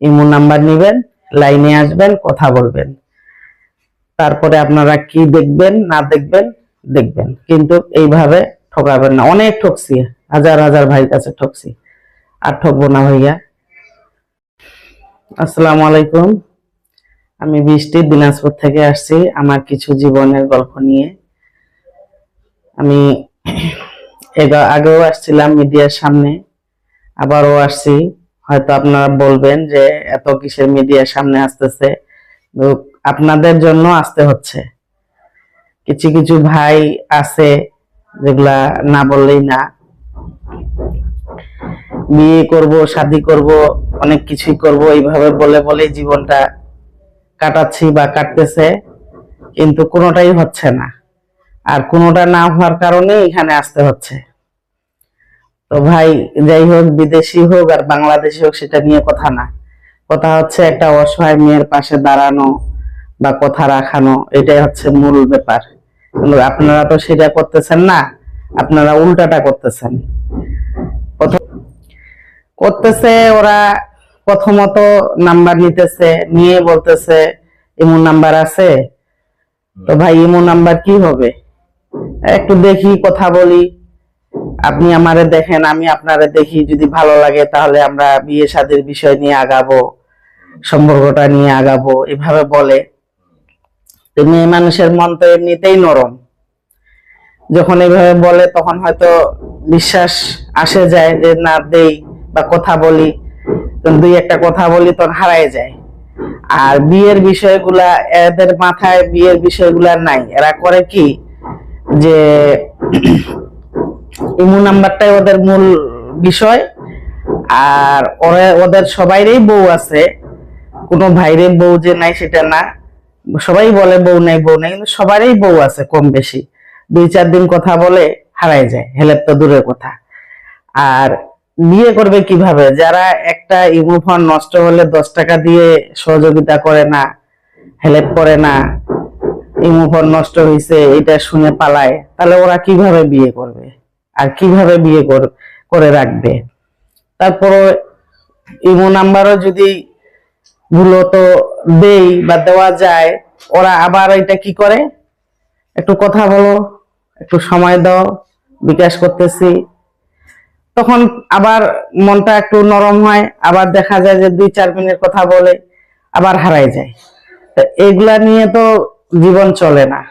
Imo number নিবেন, লাইনে আসবেন, কথা বলবেন। তারপরে আপনারা কি দেখবেন, না দেখবেন দেখবেন। কিন্তু এইভাবে ঠকাবেন না। অনেক ঠকছি, হাজার হাজার ভাই কাছে ঠকছি। আর ঠকবো না ভাইয়া। আসসালামু আলাইকুম। আমি বৃষ্টি দিনাজপুর থেকে আসছি আমার কিছু জীবনের গল্প নিয়ে। আমি আগেও আসছিলাম মিডিয়ার সামনে, আবারও আসছি। হয়তো আপনারা বলবেন যে এত কিসের মিডিয়ার সামনে আসতেছে। আপনাদের জন্য আসতে হচ্ছে। কিছু কিছু ভাই আছে যেগুলা না বললেই না। বিয়ে করব, শাদি করব, অনেক কিছুই করব, এইভাবে বলে বলে জীবনটা কাটাচ্ছি বা কাটতেছে, কিন্তু কোনোটাই হচ্ছে না। আর কোনোটা না হওয়ার কারণে এখানে আসতে হচ্ছে। তো ভাই, যাই হোক, বিদেশি হোক আর বাংলাদেশি হোক, সেটা নিয়ে কথা না। কথা হচ্ছে একটা অসহায় মেয়ের পাশে দাঁড়ানো বা কথা রাখানো, এটাই হচ্ছে মূল ব্যাপার। কিন্তু আপনারা তো সেটা করতেছেন না, আপনারা উল্টাটা করতেছেন। করতেছে, ওরা প্রথমত নাম্বার নিতেছে, নিয়ে বলতেছে এমন নাম্বার আছে? তো ভাই এমন নাম্বার কি হবে? একটু দেখি, কথা বলি। আপনি আমারে দেখেন, আমি আপনারে দেখি, যদি ভালো লাগে তাহলে আমরা বিয়ে শাদীর বিষয় নিয়ে আগাবো, সম্পর্কটা নিয়ে আগাবো, এভাবে বলে। মেয়ে মানুষের মন তো এমনিতেই নরম। যখন এইভাবে বলে, তখন হয়তো বিশ্বাস আসে যায় যে, না, দেই বা কথা বলি। দুই একটা কথা বলি, তখন হারায় যায়। আর বিয়ের বিষয়গুলা, এদের মাথায় বিয়ের বিষয়গুলা নাই। এরা করে কি? যে ইমু নাম্বারটাই ওদের মূল বিষয়। আর ওদের সবাইরই বউ আছে। কোনো ভাইরে বউ যে নাই সেটা না। সবাই বলে বউ নাই বউ নাই, কিন্তু সবারই বউ আছে কম বেশি। দুই চার দিন কথা বলে হারায় যায় হেলেপ তো দূরের কথা। আর বিয়ে করবে কীভাবে? যারা একটা ইমো ফোন নষ্ট হলে দশ টাকা দিয়ে সহযোগিতা করে না, হেল্প করে না, ইমো ফোন নষ্ট হয়েছে এটা শুনে পালায়, তাহলে ওরা কীভাবে বিয়ে করবে? আর কীভাবে বিয়ে কর- রাখবে। তারপরে ইমো নাম্বারও যদি ভুলত দেই বা দেওয়া যায়, ওরা আবার এটা কি করে? একটু কথা বলো, একটু সময় দাও, বিকাশ করতেছি। তখন আবার মনটা একটু নরম হয়, আবার দেখা যায় যে দুই, চার মিনিট কথা বলে, আবার হারাই যায়। তো এগুলা নিয়ে তো জীবন চলে না।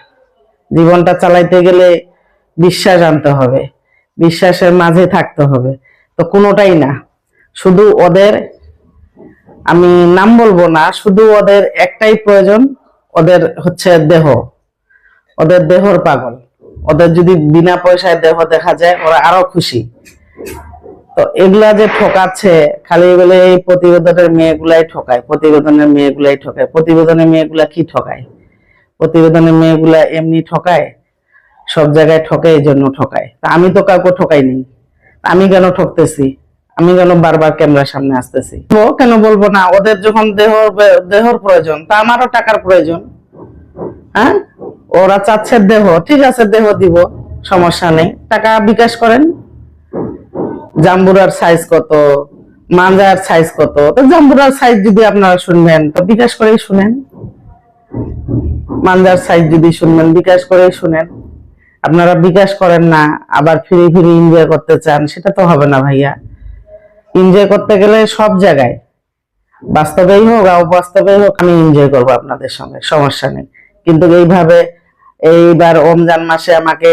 জীবনটা চালাইতে গেলে বিশ্বাস আনতে হবে। বিশ্বাসের মাঝে থাকতে হবে। তো কোনোটাই না। শুধু ওদের, আমি নাম বলব না, শুধু ওদের একটাই প্রয়োজন, ওদের হচ্ছে দেহ। ওদের দেহর পাগল। ওদের যদি বিনা পয়সায় দেহ দেখা যায়, ওরা আরও খুশি। তো এগুলা যে ঠকাচ্ছে, খালি বলে এই প্রতিবেদনের মেয়েগুলাই ঠকায়, প্রতিবেদনের মেয়েগুলাই ঠকায়। প্রতিবেদনের মেয়েগুলা কি ঠকায়? প্রতিবেদনের মেয়েগুলা এমনি ঠকায়? সব জায়গায় ঠকে এই জন্য ঠকায়। তা আমি তো কাউকে ঠকাইনি। আমি কেন ঠকতেছি? আমি কেন বারবার ক্যামেরার সামনে আসতেছি? ও কেন বলব না? ওদের যখন দেহ, দেহর প্রয়োজন, তা আমারও টাকার প্রয়োজন। হ্যাঁ? ওরা চাচ্ছে দেহ। ঠিক আছে, দেহ দিব, সমস্যা নেই। টাকা বিকাশ করেন। জাম্বুরার সাইজ কত? মাঞ্জার সাইজ কত? তো জাম্বুরার সাইজ যদি আপনারা শুনবেন, তো বিকাশ করেই শুনেন। মাঞ্জার সাইজ যদি শুনবেন, বিকাশ করেই শুনেন। আপনারা বিকাশ করেন না, আবার ফিরে ফিরে এনজয় করতে চান, সেটা তো হবে না ভাইয়া। এনজয় করতে গেলে সব জায়গায়। বাস্তবেই হোক অবাস্তবেই হোক, আমি এনজয় করব আপনাদের সঙ্গে, সমস্যা নেই। কিন্তু এইভাবে এইবার রমজান মাসে আমাকে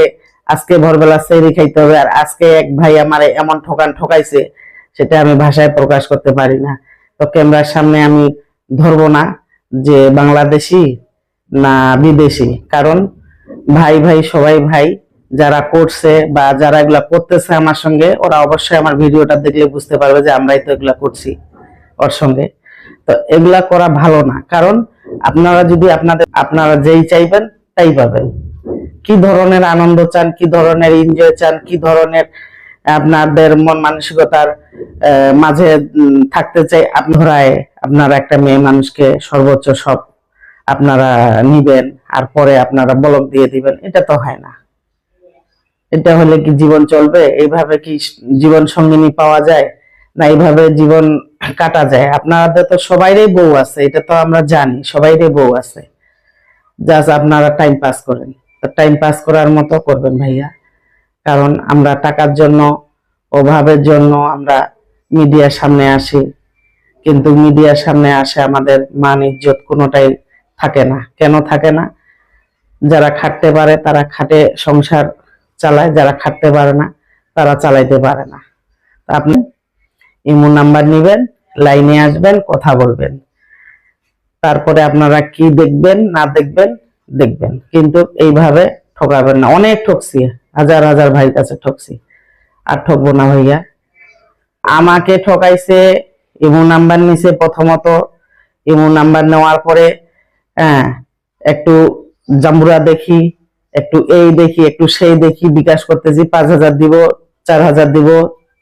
আজকে ভোরবেলা সেরি খাইতে হবে, আর আজকে এক ভাই আমার এমন ঠকান ঠকাইছে, সেটা আমি ভাষায় প্রকাশ করতে পারি না। তো ক্যামেরার সামনে আমি ধরবো না যে বাংলাদেশি না বিদেশি, কারণ ভাই ভাই, সবাই ভাই, যারা করছে বা যারা এগুলা করতেছে আমার সঙ্গে, ওরা অবশ্যই আমার ভিডিওটা দেখলে বুঝতে পারবে যে আমরাই তো এগুলা করছি ওর সঙ্গে। তো এগুলা করা ভালো না, কারণ আপনারা যদি আপনাদের, আপনারা যেই চাইবেন তাই পাবেন। কি ধরনের আনন্দ চান, কি ধরনের এনজয় চান, কি ধরনের আপনাদের মন মানসিকতার মাঝে থাকতে চাই, আপনারাই, আপনারা একটা মেয়ে মানুষকে সর্বোচ্চ সব আপনারা নিবেন আর পরে আপনারা বলক দিয়ে দিবেন, এটা তো হয় না। এটা হলে কি জীবন চলবে? এইভাবে কি জীবন সঙ্গিনী পাওয়া যায়? না এইভাবে জীবন কাটা যায়? আপনাদের তো সবাইরই বউ আছে, এটা তো আমরা জানি, সবাইরই বউ আছে। জাস্ট আপনারা টাইম পাস করেন। টাইম পাস করার মতো করবেন ভাইয়া। কারণ আমরা টাকার জন্য, অভাবের জন্য আমরা মিডিয়ার সামনে আসি। কিন্তু মিডিয়ার সামনে আসে আমাদের মান, ইজ্জত কোনোটাই থাকে না। কেন থাকে না? যারা খাটতে পারে, তারা খাটে সংসার চালায়, যারা খাটতে পারে না, তারা চালাইতে পারে না। আপনি ইমো নাম্বার নিবেন, লাইনে আসবেন, কথা বলবেন। তারপরে আপনারা কি দেখবেন, না দেখবেন দেখবেন। কিন্তু এইভাবে ঠকাবেন না। অনেক ঠকছি, হাজার হাজার ভাই কাছে ঠকছি। আর ঠকবো না ভাইয়া। আমাকে ঠকাইছে, ইমো নাম্বার নিছে প্রথমত। ইমো নাম্বার নেওয়ার পরে হ্যাঁ একটু জাম্বুরা দেখি, একটু এই দেখি, একটু সেই দেখি, বিকাশ করতেছি, পাঁচ হাজার দিব, চার হাজার দিব,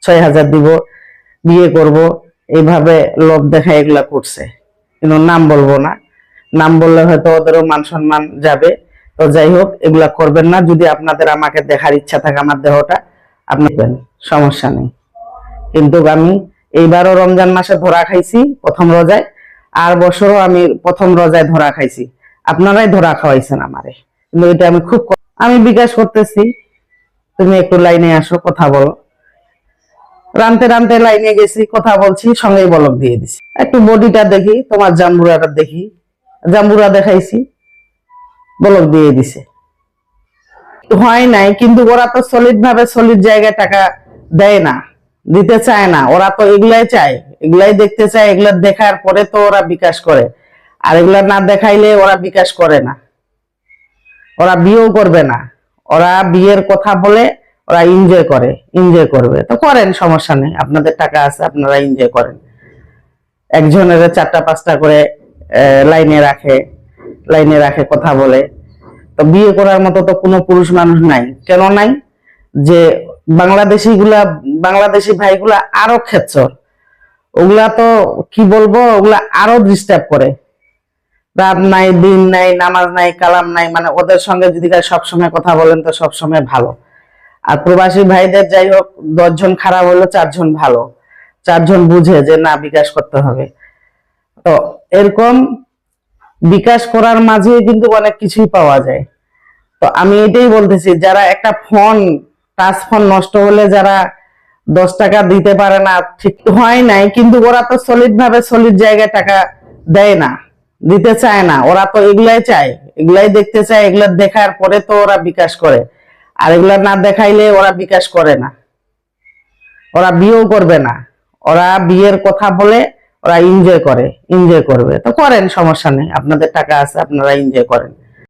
ছয় হাজার দিব, বিয়ে করব, এইভাবে লোভ দেখা এগুলা করছে। কিন্তু নাম বলব না। নাম বললে হয়তো ওদেরও মান সম্মান যাবে। তো যাই হোক, এগুলা করবেন না। যদি আপনাদের আমাকে দেখার ইচ্ছা থাকে আমার দেহটা, আপনি সমস্যা নেই। কিন্তু আমি এইবারও রমজান মাসে ধরা খাইছি, প্রথম রোজায়। আর বছরও আমি প্রথম রোজায় ধরা খাইছি। আপনারাই ধরা খাওয়াইছেন আমারে। কিন্তু এটা আমি খুব আমি বিকাশ করতেছি। তুমি একটু লাইনে আসো, কথা বলো। রানতে রানতে লাইনে গেছি, কথা বলছি, সঙ্গেই বলক দিয়ে দিছি। একটু বডিটা দেখি, তোমার জাম্বুরাটা দেখি। জাম্বুরা দেখাইছি, বলক দিয়ে দিছে। হয় নাই, কিন্তু ওরা তো সলিড ভাবে সলিড জায়গায় টাকা দেয় না, দিতে চায় না। ওরা তো এগুলাই চায়। এগুলাই দেখতে চায়, এগুলা দেখার পরে তো ওরা বিকাশ করে। আর এগুলা না দেখাইলে ওরা বিকাশ করে না। ওরা বিয়েও করবে না। ওরা বিয়ের কথা বলে ওরা এনজয় করে এনজয় করবে। তো করেন, সমস্যা নেই। আপনাদের টাকা আছে, আপনারা এনজয় করেন। একজনের চারটা, পাঁচটা করে লাইনে রাখে লাইনে রাখে, কথা বলে। তো বিয়ে করার মতো তো কোনো পুরুষ মানুষ নাই। কেন নাই? যে বাংলাদেশি গুলা বাংলাদেশি ভাইগুলা আরও খেচ্চর ওগুলা তো কি বলব, ওগুলা আরও ডিস্টার্ব করে। রাত নাই, দিন নাই, নামাজ নাই, কালাম নাই মানে ওদের সঙ্গে যদি সব সময় কথা বলেন তো সব সময় ভালো। আর প্রবাসী ভাইদের যাই হোক, দশজন খারাপ হলো চারজন ভালো। চারজন বুঝে যে না, বিকাশ করতে হবে। তো এরকম বিকাশ করার মাঝে কিন্তু অনেক কিছুই পাওয়া যায়। তো আমি এটাই বলতেছি, যারা একটা ফোন টাচ ফোন নষ্ট হলে যারা দশ টাকা দিতে পারে না, ঠিক হয় নাই, কিন্তু ওরা তো সলিড ভাবে সলিড জায়গায় টাকা দেয় না, দিতে চায় না, ওরা তো এগুলাই চায়, এগুলাই দেখতে চায়, এগুলা দেখার পরে তো ওরা বিকাশ করে, আর এগুলা না দেখাইলে ওরা বিকাশ করে না, ওরা বিয়েও করবে না, ওরা বিয়ের কথা বলে ওরা এনজয় করে এনজয় করবে, তো করেন, সমস্যা নেই, আপনাদের টাকা আছে, আপনারা এনজয় করেন।